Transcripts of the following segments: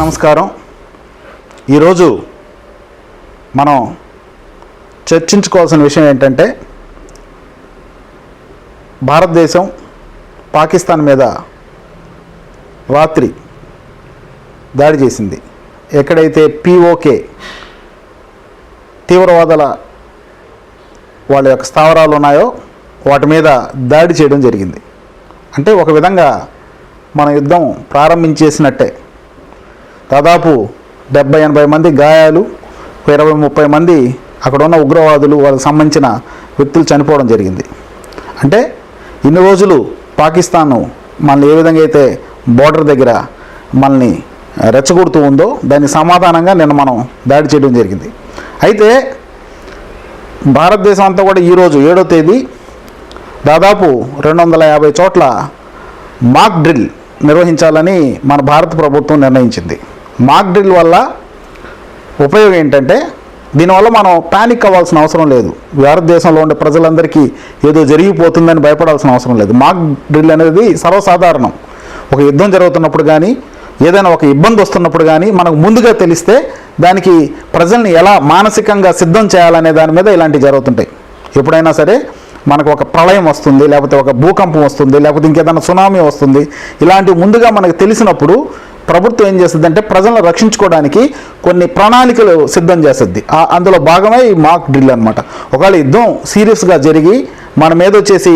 నమస్కారం. ఈరోజు మనం చర్చించుకోవాల్సిన విషయం ఏంటంటే భారతదేశం పాకిస్తాన్ మీద రాత్రి దాడి చేసింది. ఎక్కడైతే పిఓకే తీవ్రవాదుల వాళ్ళ యొక్క స్థావరాలు ఉన్నాయో వాటి మీద దాడి చేయడం జరిగింది. అంటే ఒక విధంగా మన యుద్ధం ప్రారంభించేసినట్టే. దాదాపు డెబ్బై ఎనభై మంది గాయాలు ఇరవై ముప్పై మంది అక్కడ ఉన్న ఉగ్రవాదులు వాళ్ళకి సంబంధించిన వ్యక్తులు చనిపోవడం జరిగింది. అంటే ఇన్ని రోజులు పాకిస్తాన్ మనల్ని ఏ విధంగా అయితే బోర్డర్ దగ్గర మనల్ని రెచ్చగొడుతూ ఉందో దానికి సమాధానంగా నిన్న మనం దాడి చేయడం జరిగింది. అయితే భారతదేశం అంతా కూడా ఈరోజు ఏడో తేదీ దాదాపు రెండు వందల యాభై చోట్ల మాక్ డ్రిల్ నిర్వహించాలని మన భారత ప్రభుత్వం నిర్ణయించింది. మాక్ డ్రిల్ వల్ల ఉపయోగం ఏంటంటే దీనివల్ల మనం ప్యానిక్ అవ్వాల్సిన అవసరం లేదు. భారతదేశంలో ఉండే ప్రజలందరికీ ఏదో జరిగిపోతుందని భయపడాల్సిన అవసరం లేదు. మాక్ డ్రిల్ అనేది సర్వసాధారణం. ఒక యుద్ధం జరుగుతున్నప్పుడు కానీ ఏదైనా ఒక ఇబ్బంది వస్తున్నప్పుడు కానీ మనకు ముందుగా తెలిస్తే దానికి ప్రజల్ని ఎలా మానసికంగా సిద్ధం చేయాలనే దాని మీద ఇలాంటివి జరుగుతుంటాయి. ఎప్పుడైనా సరే మనకు ఒక ప్రళయం వస్తుంది లేకపోతే ఒక భూకంపం వస్తుంది లేకపోతే ఇంకేదైనా సునామీ వస్తుంది. ఇలాంటివి ముందుగా మనకు తెలిసినప్పుడు ప్రభుత్వం ఏం చేస్తుంది అంటే ప్రజలను రక్షించుకోవడానికి కొన్ని ప్రణాళికలు సిద్ధం చేస్తుంది. అందులో భాగమే ఈ మాక్ డ్రిల్ అనమాట ఒకవేళ యుద్ధం సీరియస్గా జరిగి మన మీద వచ్చేసి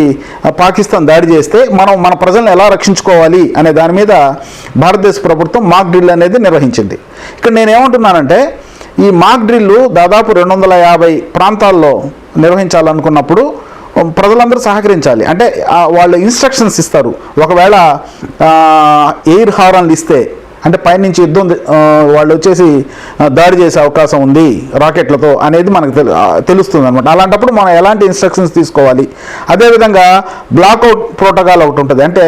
పాకిస్తాన్ దాడి చేస్తే మనం మన ప్రజలను ఎలా రక్షించుకోవాలి అనే దాని మీద భారతదేశ ప్రభుత్వం మాక్ డ్రిల్ అనేది నిర్వహించింది. ఇక్కడ నేనేమంటున్నానంటే ఈ మాక్ డ్రిల్లు దాదాపు రెండు వందల యాభై ప్రాంతాల్లో నిర్వహించాలనుకున్నప్పుడు ప్రజలందరూ సహకరించాలి. అంటే వాళ్ళు ఇన్స్ట్రక్షన్స్ ఇస్తారు. ఒకవేళ ఎయిర్ హారన్లు ఇస్తే అంటే పైనుంచి యుద్ధం వాళ్ళు వచ్చేసి దాడి చేసే అవకాశం ఉంది రాకెట్లతో అనేది మనకు తెలు తెలుస్తుంది అనమాట అలాంటప్పుడు మనం ఎలాంటి ఇన్స్ట్రక్షన్స్ తీసుకోవాలి? అదేవిధంగా బ్లాక్అవుట్ ప్రోటోకాల్ ఒకటి ఉంటుంది. అంటే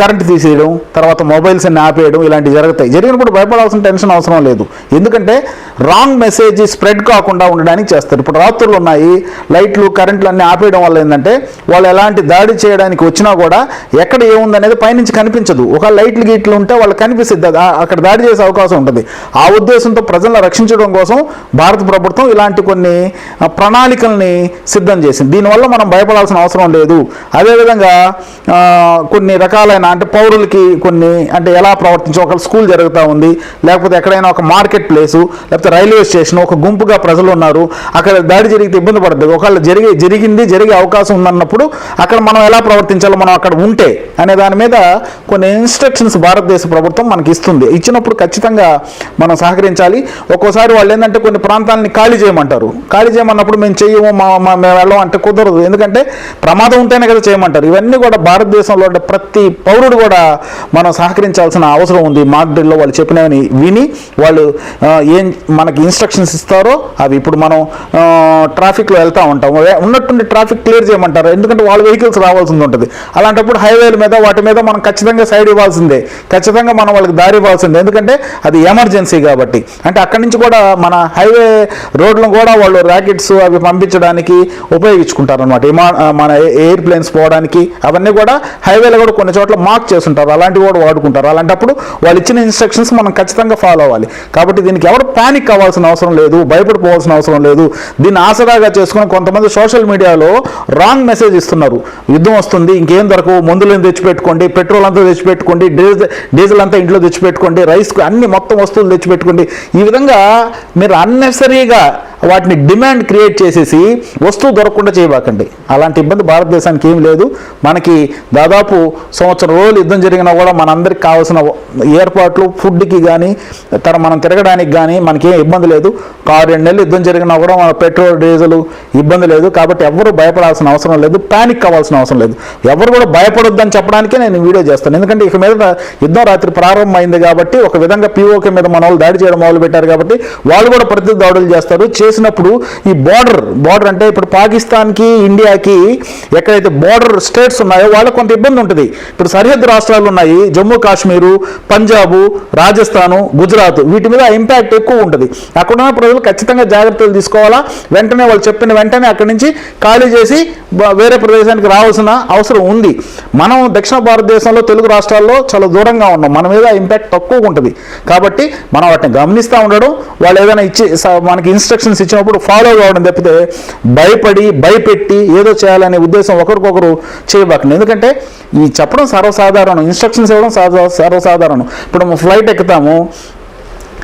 కరెంట్ తీసేయడం తర్వాత మొబైల్స్ ఆపేయడం ఇలాంటివి జరుగుతాయి. జరిగినప్పుడు భయపడాల్సిన టెన్షన్ అవసరం లేదు. ఎందుకంటే రాంగ్ మెసేజ్ స్ప్రెడ్ కాకుండా ఉండడానికి చేస్తారు. ఇప్పుడు రాత్రులు ఉన్నాయి లైట్లు కరెంట్లు అన్నీ ఆపేయడం వల్ల ఏంటంటే వాళ్ళు ఎలాంటి దాడి చేయడానికి వచ్చినా కూడా ఎక్కడ ఏముందనేది పైనుంచి కనిపించదు. ఒక లైట్లు గీట్లు ఉంటే వాళ్ళు కనిపిస్తుంది. అక్కడ దాడి చేసే అవకాశం ఉంటుంది. ఆ ఉద్దేశంతో ప్రజలను రక్షించడం కోసం భారత ప్రభుత్వం ఇలాంటి కొన్ని ప్రణాళికల్ని సిద్ధం చేసింది. దీనివల్ల మనం భయపడాల్సిన అవసరం లేదు. అదేవిధంగా కొన్ని రకాలైన అంటే పౌరులకి కొన్ని అంటే ఎలా ప్రవర్తించి ఒక స్కూల్ జరుగుతూ ఉంది. లేకపోతే ఎక్కడైనా ఒక మార్కెట్ ప్లేసు లేకపోతే రైల్వే స్టేషన్ ఒక గుంపుగా ప్రజలు ఉన్నారు. అక్కడ దాడి జరిగితే ఇబ్బంది పడుతుంది ఒకవేళ జరిగి జరిగింది జరిగే అవకాశం ఉందన్నప్పుడు అక్కడ మనం ఎలా ప్రవర్తించాలో మనం అక్కడ ఉంటే అనే దాని మీద కొన్ని ఇన్స్ట్రక్షన్స్ భారతదేశ ప్రభుత్వం మనకి ఇస్తుంది. ఇచ్చినప్పుడు ఖచ్చితంగా మనం సహకరించాలి. ఒక్కోసారి వాళ్ళు ఏంటంటే కొన్ని ప్రాంతాలని ఖాళీ చేయమంటారు. ఖాళీ చేయమన్నప్పుడు మేము చేయము మా మేము వెళ్ళం అంటే కుదరదు. ఎందుకంటే ప్రమాదం ఉంటేనే కదా చేయమంటారు. ఇవన్నీ కూడా భారతదేశంలో ప్రతి పౌరుడు కూడా మనం సహకరించాల్సిన అవసరం ఉంది. మాక్ డ్రిల్లో వాళ్ళు చెప్పినవని విని వాళ్ళు ఏం మనకి ఇన్స్ట్రక్షన్స్ ఇస్తారో అవి ఇప్పుడు మనం ట్రాఫిక్లో వెళ్తూ ఉంటాం. ఉన్నట్టుండి ట్రాఫిక్ క్లియర్ చేయమంటారు. ఎందుకంటే వాళ్ళ వెహికల్స్ రావాల్సింది ఉంటుంది. అలాంటప్పుడు హైవేల మీద వాటి మీద మనం ఖచ్చితంగా సైడ్ ఇవ్వాల్సిందే. ఖచ్చితంగా మనం వాళ్ళకి దారి ఇవ్వాల్సిందే ఎందుకంటే అది ఎమర్జెన్సీ కాబట్టి. అంటే అక్కడి నుంచి కూడా మన హైవే రోడ్లను కూడా వాళ్ళు ర్యాకెట్స్ అవి పంపించడానికి ఉపయోగించుకుంటారు అనమాట మన ఎయిర్ ప్లేన్స్ పోవడానికి అవన్నీ కూడా హైవేలో కూడా కొన్ని చోట్ల మార్క్ చేస్తుంటారు. అలాంటివి కూడా వాడుకుంటారు. అలాంటప్పుడు వాళ్ళు ఇచ్చిన ఇన్స్ట్రక్షన్స్ మనం ఖచ్చితంగా ఫాలో అవ్వాలి. కాబట్టి దీనికి ఎవరు పానిక్ అవ్వాల్సిన అవసరం లేదు భయపడిపోవాల్సిన అవసరం లేదు. దీన్ని ఆసరాగా చేసుకుని కొంతమంది సోషల్ మీడియాలో రాంగ్ మెసేజ్ ఇస్తున్నారు. యుద్ధం వస్తుంది ఇంకేం దొరకవు మందులను తెచ్చిపెట్టుకోండి పెట్రోల్ అంతా తెచ్చిపెట్టుకోండి డీజిల్ డీజిల్ అంతా ఇంట్లో తెచ్చిపెట్టుకోండి రైస్ అన్ని మొత్తం వస్తువులు తెచ్చిపెట్టుకోండి. ఈ విధంగా మీరు అన్నెసరీగా వాటిని డిమాండ్ క్రియేట్ చేసేసి వస్తువు దొరకకుండా చేయబాకండి. అలాంటి ఇబ్బంది భారతదేశానికి ఏం లేదు. మనకి దాదాపు సంవత్సరం రోజులు యుద్ధం జరిగినా కూడా మనందరికి కావాల్సిన ఏర్పాట్లు ఫుడ్కి కానీ తర మనం తిరగడానికి కానీ మనకేం ఇబ్బంది లేదు. ఆరు రెండు నెలలు యుద్ధం జరిగినా కూడా మన పెట్రోల్ డీజిల్ ఇబ్బంది లేదు. కాబట్టి ఎవరు భయపడాల్సిన అవసరం లేదు. ప్యానిక్ కావాల్సిన అవసరం లేదు. ఎవరు కూడా భయపడొద్దని చెప్పడానికే నేను వీడియో చేస్తాను. ఎందుకంటే ఇక మీద యుద్ధం రాత్రి ప్రారంభమైంది కాబట్టి కాబట్టి ఒక విధంగా పీఓకే మీద మన వాళ్ళు దాడి చేయడం మొదలు పెట్టారు కాబట్టి వాళ్ళు కూడా ప్రతి దాడులు చేస్తారు. చేసినప్పుడు ఈ బార్డర్ బార్డర్ అంటే ఇప్పుడు పాకిస్తాన్కి ఇండియాకి ఎక్కడైతే బార్డర్ స్టేట్స్ ఉన్నాయో వాళ్ళకి కొంత ఇబ్బంది ఉంటుంది. ఇప్పుడు సరిహద్దు రాష్ట్రాలు ఉన్నాయి. జమ్మూ కాశ్మీరు పంజాబు రాజస్థాను గుజరాత్ వీటి మీద ఇంపాక్ట్ ఎక్కువ ఉంటుంది. అక్కడ ఉన్న ప్రజలు ఖచ్చితంగా జాగ్రత్తలు తీసుకోవాలా? వెంటనే వాళ్ళు చెప్పిన వెంటనే అక్కడి నుంచి ఖాళీ చేసి వేరే ప్రదేశానికి రావాల్సిన అవసరం ఉంది. మనం దక్షిణ భారతదేశంలో తెలుగు రాష్ట్రాల్లో చాలా దూరంగా ఉన్నాం. మన మీద ఇంపాక్ట్ తక్కువగా ఉంటుంది కాబట్టి మనం వాటిని గమనిస్తూ ఉండడం వాళ్ళు ఏదైనా ఇచ్చి స- మనకి ఇన్స్ట్రక్షన్స్ ఇచ్చినప్పుడు ఫాలో కావడం తప్పితే భయపడి భయపెట్టి ఏదో చేయాలనే ఉద్దేశం ఒకరికొకరు చేయబాకండి. ఎందుకంటే ఈ చెప్పడం సర్వసాధారణం ఇన్స్ట్రక్షన్స్ ఇవ్వడం సర్వ సర్వసాధారణం. ఇప్పుడు ఫ్లైట్ ఎక్కుతాము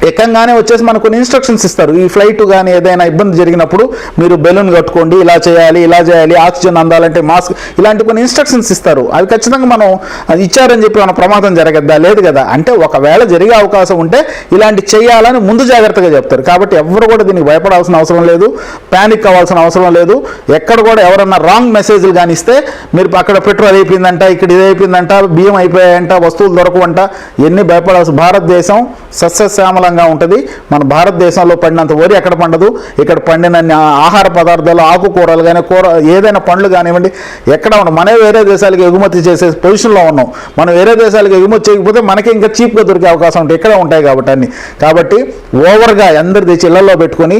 ఎక్కంగానే వచ్చేసి మనకు కొన్ని ఇన్స్ట్రక్షన్స్ ఇస్తారు. ఈ ఫ్లైట్ కానీ ఏదైనా ఇబ్బంది జరిగినప్పుడు మీరు బెలూన్ కట్టుకోండి ఇలా చేయాలి ఇలా చేయాలి ఆక్సిజన్ అందాలంటే మాస్క్ ఇలాంటి కొన్ని ఇన్స్ట్రక్షన్స్ ఇస్తారు. అవి ఖచ్చితంగా మనం అది ఇచ్చారని చెప్పి మన ప్రమాదం జరగద్దా? లేదు కదా. అంటే ఒకవేళ జరిగే అవకాశం ఉంటే ఇలాంటి చేయాలని ముందు జాగ్రత్తగా చెప్తారు. కాబట్టి ఎవరు కూడా దీనికి భయపడాల్సిన అవసరం లేదు. ప్యానిక్ అవ్వాల్సిన అవసరం లేదు. ఎక్కడ కూడా ఎవరన్నా రాంగ్ మెసేజ్లు కానీ ఇస్తే మీరు అక్కడ పెట్రోల్ అయిపోయిందంట ఇక్కడ ఇది అయిపోయిందంట బియ్యం అయిపోయాయంట వస్తువులు దొరకవంట ఎన్ని భయపడాల్సిన భారతదేశం సస్యశ్యామలంగా ఉంటుంది. మన భారతదేశంలో పడినంత వరి ఎక్కడ పండదు? ఇక్కడ పండినన్ని ఆహార పదార్థాలు ఆకుకూరలు కానీ కూర ఏదైనా పండ్లు కానివ్వండి ఎక్కడ ఉండవు. మనమే వేరే దేశాలకు ఎగుమతి చేసే పొజిషన్లో ఉన్నాం. మనం వేరే దేశాలకు ఎగుమతి చేయకపోతే మనకి ఇంకా చీప్గా దొరికే అవకాశం ఉంటుంది ఇక్కడే ఉంటాయి కాబట్టి అన్ని. కాబట్టి ఓవర్గా అందరి తెచ్చి ఇళ్ళలో పెట్టుకొని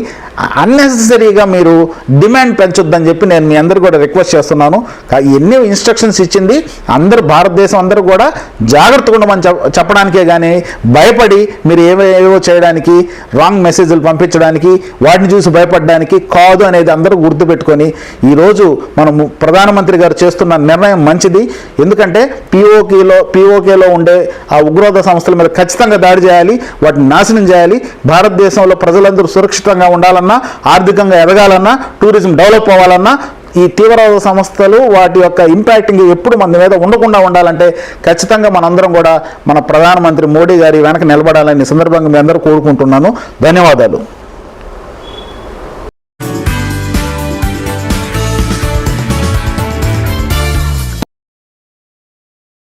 అన్నెసెసరీగా మీరు డిమాండ్ పెంచొద్దని చెప్పి నేను మీ అందరు కూడా రిక్వెస్ట్ చేస్తున్నాను. ఎన్ని ఇన్స్ట్రక్షన్స్ ఇచ్చింది. అందరు భారతదేశం అందరూ కూడా జాగ్రత్తగా ఉండమని చెప్పడానికే కానీ భయపడి మీరు ఏవేవో చేయడానికి రాంగ్ మెసేజ్లు పంపించడానికి వాటిని చూసి భయపడడానికి కాదు అనేది అందరూ గుర్తుపెట్టుకొని ఈరోజు మనం ప్రధానమంత్రి గారు చేస్తున్న నిర్ణయం మంచిది. ఎందుకంటే పిఓకేలో పిఓకేలో ఉండే ఆ ఉగ్రవాద సంస్థల మీద ఖచ్చితంగా దాడి చేయాలి వాటిని నాశనం చేయాలి. భారతదేశంలో ప్రజలందరూ సురక్షితంగా ఉండాలన్నా ఆర్థికంగా ఎదగాలన్నా టూరిజం డెవలప్ అవ్వాలన్నా ఈ తీవ్రవాద సంస్థలు వాటి యొక్క ఇంపాక్టింగ్ ఎప్పుడు మన మీద ఉండకుండా ఉండాలంటే ఖచ్చితంగా మనందరం కూడా మన ప్రధానమంత్రి మోడీ గారి వెనక నిలబడాలని సందర్భంగా మీ అందరూ కోరుకుంటున్నాను. ధన్యవాదాలు.